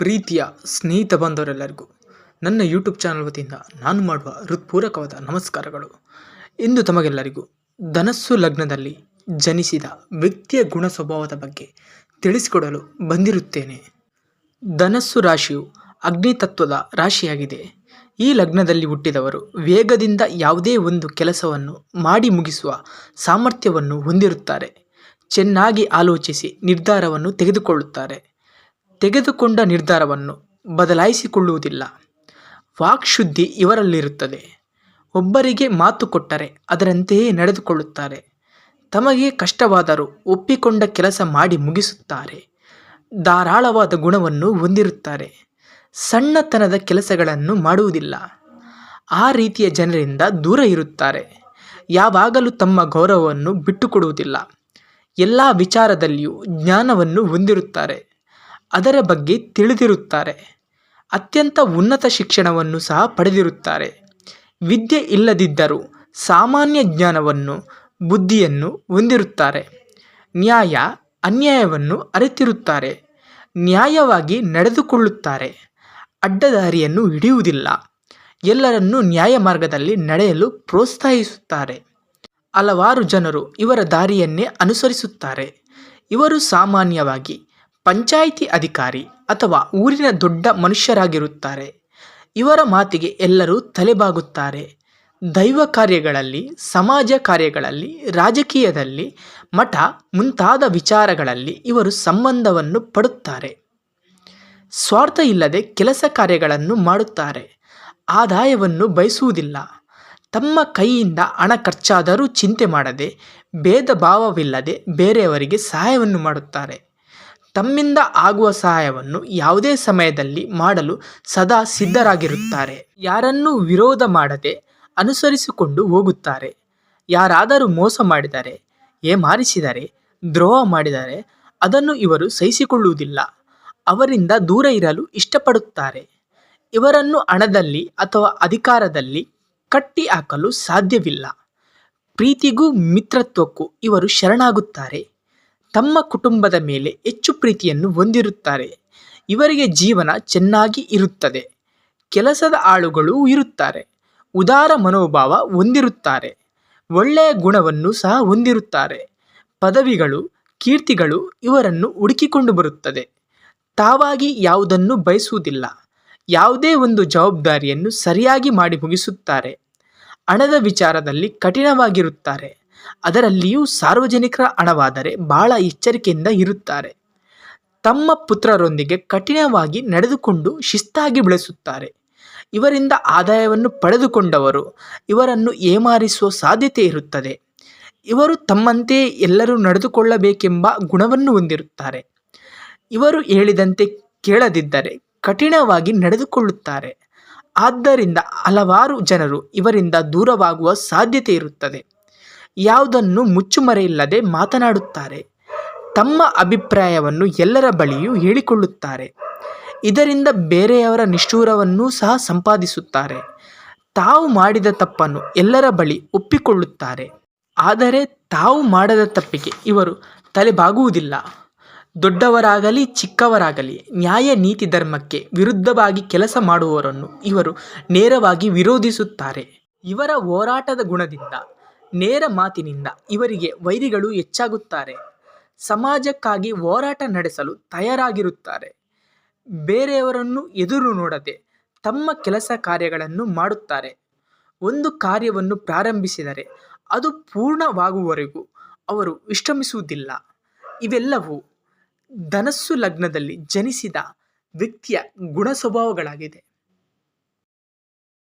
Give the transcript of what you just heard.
ಪ್ರೀತಿಯ ಸ್ನೇಹಿತ ಬಂದವರೆಲ್ಲರಿಗೂ ನನ್ನ ಯೂಟ್ಯೂಬ್ ಚಾನಲ್ ವತಿಯಿಂದ ನಾನು ಮಾಡುವ ಹೃತ್ಪೂರ್ವಕವಾದ ನಮಸ್ಕಾರಗಳು. ಇಂದು ತಮಗೆಲ್ಲರಿಗೂ ಧನಸ್ಸು ಲಗ್ನದಲ್ಲಿ ಜನಿಸಿದ ವ್ಯಕ್ತಿಯ ಗುಣ ಸ್ವಭಾವದ ಬಗ್ಗೆ ತಿಳಿಸಿಕೊಡಲು ಬಂದಿರುತ್ತೇನೆ. ಧನಸ್ಸು ರಾಶಿಯು ಅಗ್ನಿ ತತ್ವದ ರಾಶಿಯಾಗಿದೆ. ಈ ಲಗ್ನದಲ್ಲಿ ಹುಟ್ಟಿದವರು ವೇಗದಿಂದ ಯಾವುದೇ ಒಂದು ಕೆಲಸವನ್ನು ಮಾಡಿ ಮುಗಿಸುವ ಸಾಮರ್ಥ್ಯವನ್ನು ಹೊಂದಿರುತ್ತಾರೆ. ಚೆನ್ನಾಗಿ ಆಲೋಚಿಸಿ ನಿರ್ಧಾರವನ್ನು ತೆಗೆದುಕೊಳ್ಳುತ್ತಾರೆ. ತೆಗೆದುಕೊಂಡ ನಿರ್ಧಾರವನ್ನು ಬದಲಾಯಿಸಿಕೊಳ್ಳುವುದಿಲ್ಲ. ವಾಕ್ಶುದ್ಧಿ ಇವರಲ್ಲಿರುತ್ತದೆ. ಒಬ್ಬರಿಗೆ ಮಾತು ಕೊಟ್ಟರೆ ಅದರಂತೆಯೇ ನಡೆದುಕೊಳ್ಳುತ್ತಾರೆ. ತಮಗೆ ಕಷ್ಟವಾದರೂ ಒಪ್ಪಿಕೊಂಡ ಕೆಲಸ ಮಾಡಿ ಮುಗಿಸುತ್ತಾರೆ. ಧಾರಾಳವಾದ ಗುಣವನ್ನು ಹೊಂದಿರುತ್ತಾರೆ. ಸಣ್ಣತನದ ಕೆಲಸಗಳನ್ನು ಮಾಡುವುದಿಲ್ಲ. ಆ ರೀತಿಯ ಜನರಿಂದ ದೂರ ಇರುತ್ತಾರೆ. ಯಾವಾಗಲೂ ತಮ್ಮ ಗೌರವವನ್ನು ಬಿಟ್ಟುಕೊಡುವುದಿಲ್ಲ. ಎಲ್ಲ ವಿಚಾರದಲ್ಲಿಯೂ ಜ್ಞಾನವನ್ನು ಹೊಂದಿರುತ್ತಾರೆ. ಅದರ ಬಗ್ಗೆ ತಿಳಿದಿರುತ್ತಾರೆ. ಅತ್ಯಂತ ಉನ್ನತ ಶಿಕ್ಷಣವನ್ನು ಸಹ ಪಡೆದಿರುತ್ತಾರೆ. ವಿದ್ಯೆ ಇಲ್ಲದಿದ್ದರೂ ಸಾಮಾನ್ಯ ಜ್ಞಾನವನ್ನು, ಬುದ್ಧಿಯನ್ನು ಹೊಂದಿರುತ್ತಾರೆ. ನ್ಯಾಯ ಅನ್ಯಾಯವನ್ನು ಅರಿತಿರುತ್ತಾರೆ. ನ್ಯಾಯವಾಗಿ ನಡೆದುಕೊಳ್ಳುತ್ತಾರೆ. ಅಡ್ಡದಾರಿಯನ್ನು ಹಿಡಿಯುವುದಿಲ್ಲ. ಎಲ್ಲರನ್ನೂ ನ್ಯಾಯ ಮಾರ್ಗದಲ್ಲಿ ನಡೆಯಲು ಪ್ರೋತ್ಸಾಹಿಸುತ್ತಾರೆ. ಹಲವಾರು ಜನರು ಇವರ ದಾರಿಯನ್ನೇ ಅನುಸರಿಸುತ್ತಾರೆ. ಇವರು ಸಾಮಾನ್ಯವಾಗಿ ಪಂಚಾಯಿತಿ ಅಧಿಕಾರಿ ಅಥವಾ ಊರಿನ ದೊಡ್ಡ ಮನುಷ್ಯರಾಗಿರುತ್ತಾರೆ. ಇವರ ಮಾತಿಗೆ ಎಲ್ಲರೂ ತಲೆಬಾಗುತ್ತಾರೆ. ದೈವ ಕಾರ್ಯಗಳಲ್ಲಿ, ಸಮಾಜ ಕಾರ್ಯಗಳಲ್ಲಿ, ರಾಜಕೀಯದಲ್ಲಿ, ಮಠ ಮುಂತಾದ ವಿಚಾರಗಳಲ್ಲಿ ಇವರು ಸಂಬಂಧವನ್ನು ಪಡುತ್ತಾರೆ. ಸ್ವಾರ್ಥ ಇಲ್ಲದೆ ಕೆಲಸ ಕಾರ್ಯಗಳನ್ನು ಮಾಡುತ್ತಾರೆ. ಆದಾಯವನ್ನು ಬಯಸುವುದಿಲ್ಲ. ತಮ್ಮ ಕೈಯಿಂದ ಹಣ ಖರ್ಚಾದರೂ ಚಿಂತೆ ಮಾಡದೆ, ಭೇದ ಭಾವವಿಲ್ಲದೆ ಬೇರೆಯವರಿಗೆ ಸಹಾಯವನ್ನು ಮಾಡುತ್ತಾರೆ. ತಮ್ಮಿಂದ ಆಗುವ ಸಹಾಯವನ್ನು ಯಾವುದೇ ಸಮಯದಲ್ಲಿ ಮಾಡಲು ಸದಾ ಸಿದ್ಧರಾಗಿರುತ್ತಾರೆ. ಯಾರನ್ನೂ ವಿರೋಧ ಮಾಡದೆ ಅನುಸರಿಸಿಕೊಂಡು ಹೋಗುತ್ತಾರೆ. ಯಾರಾದರೂ ಮೋಸ ಮಾಡಿದರೆ, ಏಮಾರಿಸಿದರೆ, ದ್ರೋಹ ಮಾಡಿದರೆ ಅದನ್ನು ಇವರು ಸಹಿಸಿಕೊಳ್ಳುವುದಿಲ್ಲ. ಅವರಿಂದ ದೂರ ಇರಲು ಇಷ್ಟಪಡುತ್ತಾರೆ. ಇವರನ್ನು ಹಣದಲ್ಲಿ ಅಥವಾ ಅಧಿಕಾರದಲ್ಲಿ ಕಟ್ಟಿ ಹಾಕಲು ಸಾಧ್ಯವಿಲ್ಲ. ಪ್ರೀತಿಗೂ ಮಿತ್ರತ್ವಕ್ಕೂ ಇವರು ಶರಣಾಗುತ್ತಾರೆ. ತಮ್ಮ ಕುಟುಂಬದ ಮೇಲೆ ಹೆಚ್ಚು ಪ್ರೀತಿಯನ್ನು ಹೊಂದಿರುತ್ತಾರೆ. ಇವರಿಗೆ ಜೀವನ ಚೆನ್ನಾಗಿ ಇರುತ್ತದೆ. ಕೆಲಸದ ಆಳುಗಳು ಇರುತ್ತಾರೆ. ಉದಾರ ಮನೋಭಾವ ಹೊಂದಿರುತ್ತಾರೆ. ಒಳ್ಳೆಯ ಗುಣವನ್ನು ಸಹ ಹೊಂದಿರುತ್ತಾರೆ. ಪದವಿಗಳು, ಕೀರ್ತಿಗಳು ಇವರನ್ನು ಹುಡುಕಿಕೊಂಡು ಬರುತ್ತದೆ. ತಾವಾಗಿ ಯಾವುದನ್ನು ಬಯಸುವುದಿಲ್ಲ. ಯಾವುದೇ ಒಂದು ಜವಾಬ್ದಾರಿಯನ್ನು ಸರಿಯಾಗಿ ಮಾಡಿ ಮುಗಿಸುತ್ತಾರೆ. ಹಣದ ವಿಚಾರದಲ್ಲಿ ಕಠಿಣವಾಗಿರುತ್ತಾರೆ. ಅದರಲ್ಲಿಯೂ ಸಾರ್ವಜನಿಕರ ಹಣವಾದರೆ ಬಹಳ ಎಚ್ಚರಿಕೆಯಿಂದ ಇರುತ್ತಾರೆ. ತಮ್ಮ ಪುತ್ರರೊಂದಿಗೆ ಕಠಿಣವಾಗಿ ನಡೆದುಕೊಂಡು ಶಿಸ್ತಾಗಿ ಬೆಳೆಸುತ್ತಾರೆ. ಇವರಿಂದ ಆದಾಯವನ್ನು ಪಡೆದುಕೊಂಡವರು ಇವರನ್ನು ಏಮಾರಿಸುವ ಸಾಧ್ಯತೆ ಇರುತ್ತದೆ. ಇವರು ತಮ್ಮಂತೆ ಎಲ್ಲರೂ ನಡೆದುಕೊಳ್ಳಬೇಕೆಂಬ ಗುಣವನ್ನು ಹೊಂದಿರುತ್ತಾರೆ. ಇವರು ಹೇಳಿದಂತೆ ಕೇಳದಿದ್ದರೆ ಕಠಿಣವಾಗಿ ನಡೆದುಕೊಳ್ಳುತ್ತಾರೆ. ಆದ್ದರಿಂದ ಹಲವಾರು ಜನರು ಇವರಿಂದ ದೂರವಾಗುವ ಸಾಧ್ಯತೆ ಇರುತ್ತದೆ. ಯಾವುದನ್ನು ಮುಚ್ಚುಮರೆಯಿಲ್ಲದೆ ಮಾತನಾಡುತ್ತಾರೆ. ತಮ್ಮ ಅಭಿಪ್ರಾಯವನ್ನು ಎಲ್ಲರ ಬಳಿಯೂ ಹೇಳಿಕೊಳ್ಳುತ್ತಾರೆ. ಇದರಿಂದ ಬೇರೆಯವರ ನಿಷ್ಠೂರವನ್ನೂ ಸಹ ಸಂಪಾದಿಸುತ್ತಾರೆ. ತಾವು ಮಾಡಿದ ತಪ್ಪನ್ನು ಎಲ್ಲರ ಬಳಿ ಒಪ್ಪಿಕೊಳ್ಳುತ್ತಾರೆ. ಆದರೆ ತಾವು ಮಾಡದ ತಪ್ಪಿಗೆ ಇವರು ತಲೆಬಾಗುವುದಿಲ್ಲ. ದೊಡ್ಡವರಾಗಲಿ ಚಿಕ್ಕವರಾಗಲಿ ನ್ಯಾಯ ನೀತಿ ಧರ್ಮಕ್ಕೆ ವಿರುದ್ಧವಾಗಿ ಕೆಲಸ ಮಾಡುವವರನ್ನು ಇವರು ನೇರವಾಗಿ ವಿರೋಧಿಸುತ್ತಾರೆ. ಇವರ ಹೋರಾಟದ ಗುಣದಿಂದ ನೇರ ಮಾತಿನಿಂದ ಇವರಿಗೆ ವೈರಿಗಳು ಹೆಚ್ಚಾಗುತ್ತಾರೆ. ಸಮಾಜಕ್ಕಾಗಿ ಹೋರಾಟ ನಡೆಸಲು ತಯಾರಾಗಿರುತ್ತಾರೆ. ಬೇರೆಯವರನ್ನು ಎದುರು ನೋಡದೆ ತಮ್ಮ ಕೆಲಸ ಕಾರ್ಯಗಳನ್ನು ಮಾಡುತ್ತಾರೆ. ಒಂದು ಕಾರ್ಯವನ್ನು ಪ್ರಾರಂಭಿಸಿದರೆ ಅದು ಪೂರ್ಣವಾಗುವವರೆಗೂ ಅವರು ವಿಶ್ರಮಿಸುವುದಿಲ್ಲ. ಇವೆಲ್ಲವೂ ಧನಸ್ಸು ಲಗ್ನದಲ್ಲಿ ಜನಿಸಿದ ವ್ಯಕ್ತಿಯ ಗುಣ ಸ್ವಭಾವಗಳಾಗಿದೆ